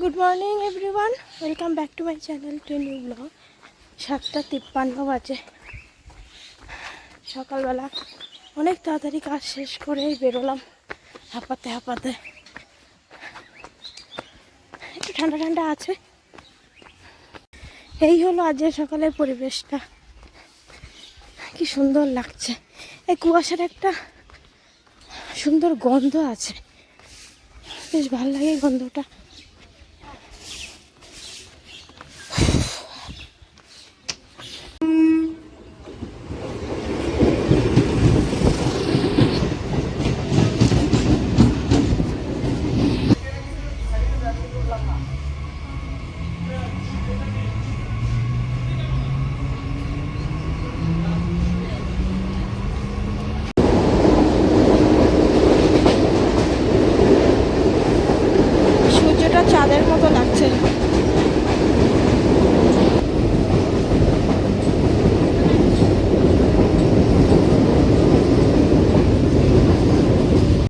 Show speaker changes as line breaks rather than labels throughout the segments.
Good morning everyone welcome back to my channel to new blog সাতটা তিপ্পান্ন বাজে। সকালবেলা অনেক তাড়াতাড়ি কাজ শেষ করেই বেরোলাম হাঁপাতে হাঁপাতে। একটু ঠান্ডা ঠান্ডা আছে। এই হলো আজকের সকালের পরিবেশটা। কি সুন্দর লাগছে। এই কুয়াশার একটা সুন্দর গন্ধ আছে। বেশ ভালো লাগে গন্ধটা। সূর্যটা চাঁদের মতো লাগছে।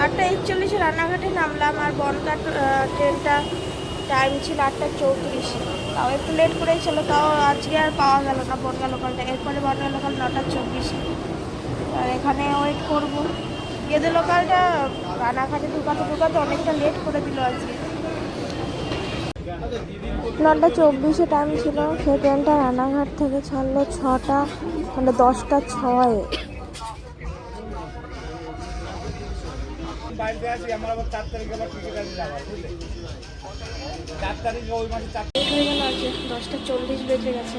আটটা একচল্লিশে রান্নাঘাটে নামলাম আর বনগা ট্রেনটা টাইম ছিল আটটা চৌত্রিশ। তাও একটু লেট করেই ছিল তাও আজকে আর পাওয়া গেল না বনগা লোকালটা এরপরে বনগা লোকাল নটা চব্বিশে। আর এখানে ওয়েট করব। গেদে লোকালটা রানাঘাটে ঢুকাতে ঢুকাতে অনেকটা লেট করে দিল আজকে। নটা চব্বিশে টাইম ছিল সেই ট্রেনটা রানাঘাট থেকে ছাড়লো ছটা মানে দশটা ছয় দশটা চল্লিশ বেজে গেছে।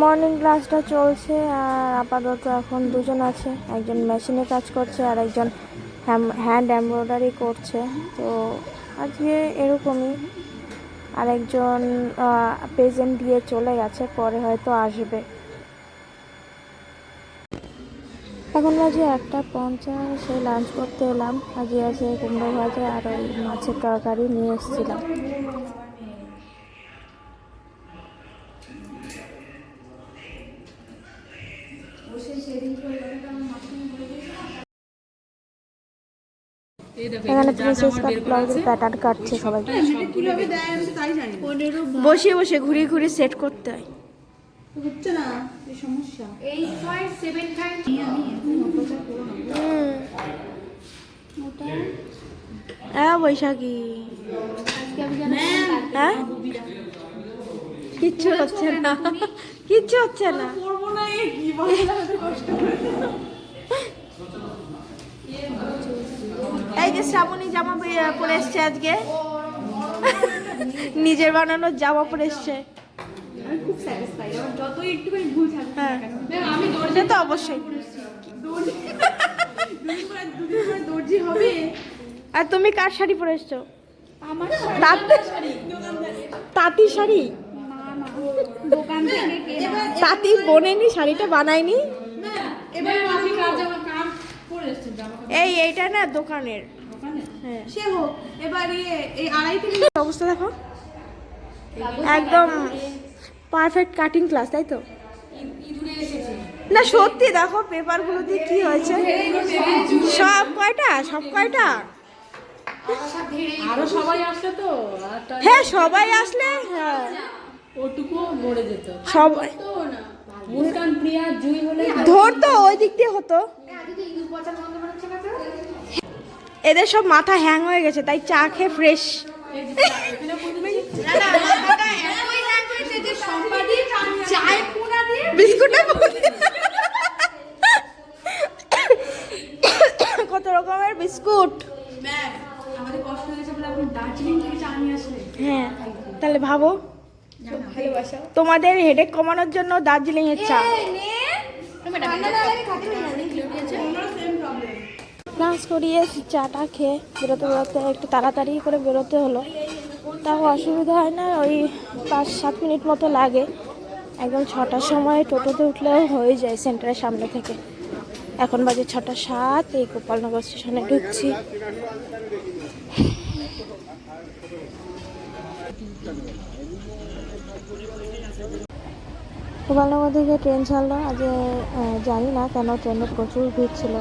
মর্নিং ক্লাসটা চলছে আর আপাতত এখন দুজন আছে একজন মেশিনে কাজ করছে আর একজন হ্যান্ড এমব্রয়ডারি করছে। তো আজকে এরকমই আরেকজন প্রেজেন্ট দিয়ে চলে গেছে, পরে হয়তো আসবে। এখন বাজে একটা পঞ্চাশে লাঞ্চ করতে এলাম। আজকে আছে কুমড়ো ভাজা আর ওই মাছের তরকারি নিয়ে এসেছিলাম। এখানে প্রিন্সেস কাট ব্লাউজের প্যাটার্ন কাটছে সবাই। বসে বসে ঘুরিয়ে ঘুরিয়ে সেট করতে হয়। হ্যাঁ বৈশাখী। হ্যাঁ? কিচ্ছু হচ্ছে না। কিচ্ছু হচ্ছে না। এই যে শ্রাবণী জামা পরে- এসছে আজকে। নিজের বানানো জামা পরে এসছে। হ্যাঁ। সে তো অবশ্যই। আর তুমি কার শাড়ি পরে এসছো? তাঁত- শাড়ি। তাঁতি বোনেনি শাড়িটা বানায়নি?
এবার কার জামা কার পরে এসেছেন জামা কাপড়
এই এইটা না দোকানের।
দোকানে?
হ্যাঁ।
সে হোক এবার ইয়ে এই আড়াই থেকে
অবস্থা দেখো? একদম পারফেক্ট কাটিং ক্লাস তাই তো? না সত্যি দেখো পেপারগুলো দিয়ে কি হয়েছে? সব কয়টা? সব কয়টা?
আরও সবাই আসলে তো
হ্যাঁ সবাই আসলে হ্যাঁ।
ওটুকুও মরে যেত।
সবাই
মুস্কান প্রিয়া জুই হলে
ধরতো ওই দিক দিয়ে হতো। এদের সব মাথা হ্যাং হয়ে গেছে, তাই চা খেয়ে ফ্রেশ কত রকমের বিস্কুট।
হ্যাঁ
তাহলে ভাবো। তোমাদের হেডেক কমানোর জন্য দার্জিলিং এর চা ক্লাস করিয়ে চাটা খেয়ে বেরোতে বেরোতে একটু তাড়াতাড়ি করে বেরোতে হলো। তাও অসুবিধা হয় না ওই পাঁচ সাত মিনিট মতো লাগে। একদম ছটার সময় টোটোতে উঠলেও হয়ে যায় সেন্টারের সামনে থেকে। এখন বাজে ছটা সাত এই গোপালনগর স্টেশনে ঢুকছি। গোপালনগর থেকে ট্রেন ছাড়লো, আজ জানি না কেন ট্রেনে প্রচুর ভিড় ছিল,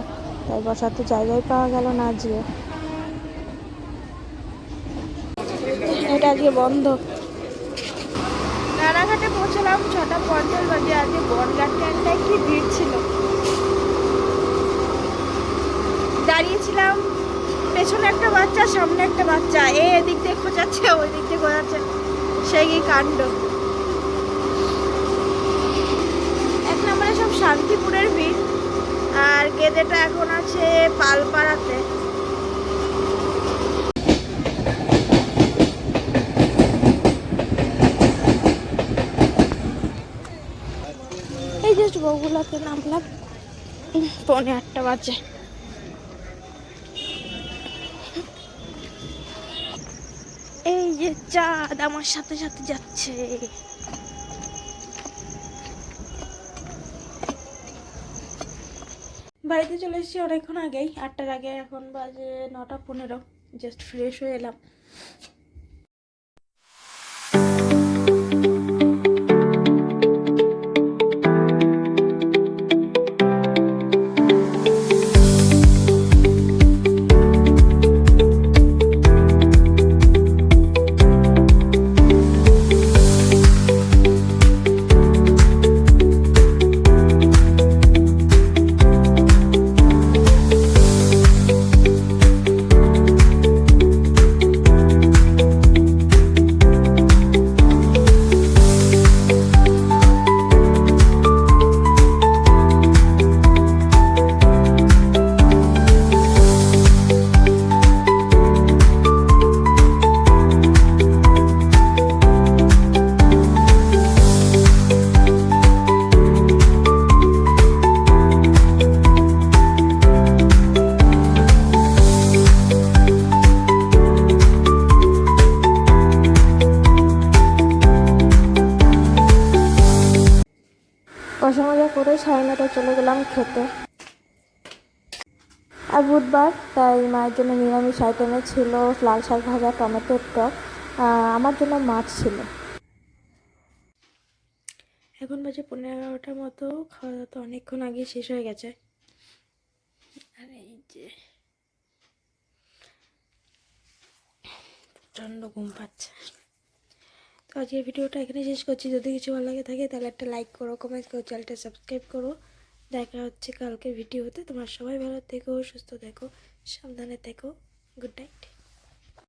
তাই বসার তো জায়গায় পাওয়া গেল না আজকে। এটা আজকে বন্ধ। রানাঘাটে পৌঁছলাম, ছটা পঞ্চাশ বাজে, আজকে বনগাঁ ট্রেনটায় কি ভিড় ছিল? দাঁড়িয়েছিলাম, পেছনে একটা বাচ্চা, সামনে একটা বাচ্চা, এ এদিক দিয়ে খোঁচাচ্ছে ওই দিক দিয়ে খোঁচাচ্ছে সেই কাণ্ড? শান্তিপুরের ভিড়। আর গেদেটা এখন আছে পালপাড়াতে। এই যে বগুলাতে নামলাম। পৌনে আটটা বাজে। এই যে চাঁদ আমার সাথে সাথে যাচ্ছে। বাড়িতে চলে এসেছি অনেকক্ষণ আগেই। আটটার আগে এখন বাজে নটা পনেরো। জাস্ট ফ্রেশ হয়ে এলাম। পয়সা মজা করে সাড়ে নটায় চলে গেলাম খেতে। আর বুধবার, তাই মায়ের জন্য নিরামিষ আইটেমে ছিল লাল শাক ভাজা, টমেটোর টক আমার জন্য মাছ ছিল। এখন বাজে পনেরো এগারোটার মতো, খাওয়া দাওয়া তো অনেকক্ষণ আগে শেষ হয়ে গেছে। আর এই যে প্রচণ্ড ঘুম পাচ্ছে। তো আজকের ভিডিওটা এখানে শেষ করছি। যদি কিছু ভালো লাগে থাকে, তাহলে একটা লাইক করো কমেন্ট করো চ্যানেলটা সাবস্ক্রাইব করো। দেখা হচ্ছে কালকের ভিডিওতে। তোমার সবাই ভালো থেকো, সুস্থ থেকো, সাবধানে থেকো। Good night